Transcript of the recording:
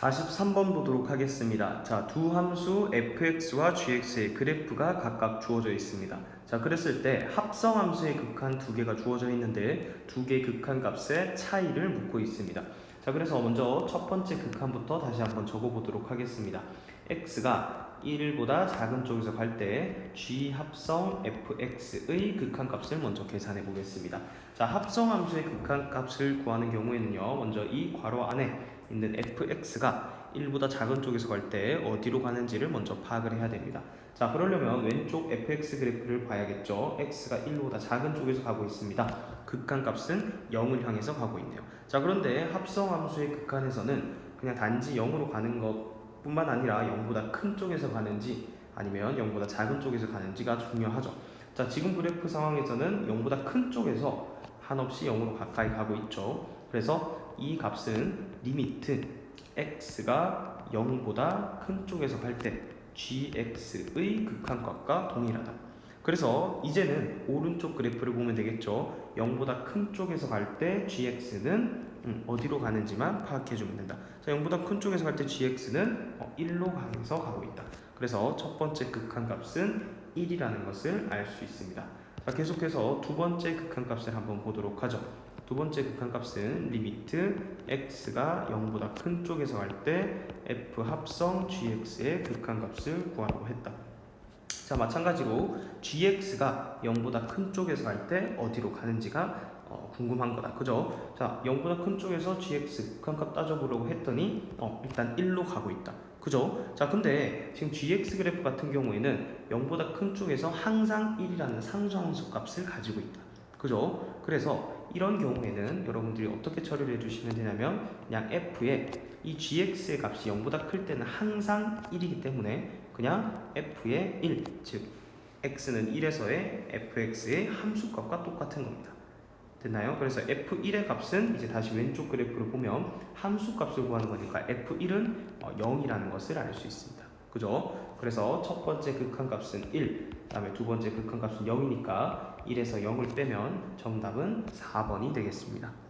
43번 보도록 하겠습니다. 자, 두 함수 fx와 gx의 그래프가 각각 주어져 있습니다. 자, 그랬을 때 합성 함수의 극한 두 개가 주어져 있는데 두 개의 극한 값의 차이를 묻고 있습니다. 자, 그래서 먼저 첫 번째 극한부터 다시 한번 적어 보도록 하겠습니다. x가 1보다 작은 쪽에서 갈 때 g 합성 fx의 극한 값을 먼저 계산해 보겠습니다. 자, 합성 함수의 극한 값을 구하는 경우에는요. 먼저 이 괄호 안에 있는 fx가 1보다 작은 쪽에서 갈 때 어디로 가는지를 먼저 파악을 해야 됩니다. 자, 그러려면 왼쪽 fx 그래프를 봐야겠죠. x가 1보다 작은 쪽에서 가고 있습니다. 극한 값은 0을 향해서 가고 있네요. 자, 그런데 합성 함수의 극한에서는 그냥 단지 0으로 가는 것 뿐만 아니라 0보다 큰 쪽에서 가는지 아니면 0보다 작은 쪽에서 가는지가 중요하죠. 자, 지금 그래프 상황에서는 0보다 큰 쪽에서 한없이 0으로 가까이 가고 있죠. 그래서 이 값은 리미트 x가 0보다 큰 쪽에서 갈 때 gx의 극한값과 동일하다. 그래서 이제는 오른쪽 그래프를 보면 되겠죠. 0보다 큰 쪽에서 갈 때 gx는 음, 어디로 가는지만 파악해 주면 된다. 자, 0보다 큰 쪽에서 갈 때 gx는 어, 1로 가면서 가고 있다. 그래서 첫 번째 극한값은 1이라는 것을 알 수 있습니다. 자, 계속해서 두 번째 극한값을 한번 보도록 하죠. 두 번째 극한값은 리미트 x가 0보다 큰 쪽에서 갈 때 f 합성 gx의 극한값을 구하라고 했다. 자 마찬가지로 gx가 0보다 큰 쪽에서 갈 때 어디로 가는지가 어, 궁금한 거다. 그죠? 자 0보다 큰 쪽에서 gx 극한값 따져보려고 했더니 어, 일단 1로 가고 있다. 그죠? 자 근데 지금 gx 그래프 같은 경우에는 0보다 큰 쪽에서 항상 1이라는 상수함수 값을 가지고 있다. 그죠? 그래서 이런 경우에는 여러분들이 어떻게 처리를 해주시면 되냐면 그냥 f의 이 gx의 값이 0보다 클 때는 항상 1이기 때문에 그냥 f의 1, 즉 x는 1에서의 fx의 함수값과 똑같은 겁니다. 됐나요? 그래서 f1의 값은 이제 다시 왼쪽 그래프를 보면 함수값을 구하는 거니까 f1은 0이라는 것을 알 수 있습니다. 그죠? 그래서 첫 번째 극한 값은 1, 그 다음에 두 번째 극한 값은 0이니까 1에서 0을 빼면 정답은 4번이 되겠습니다.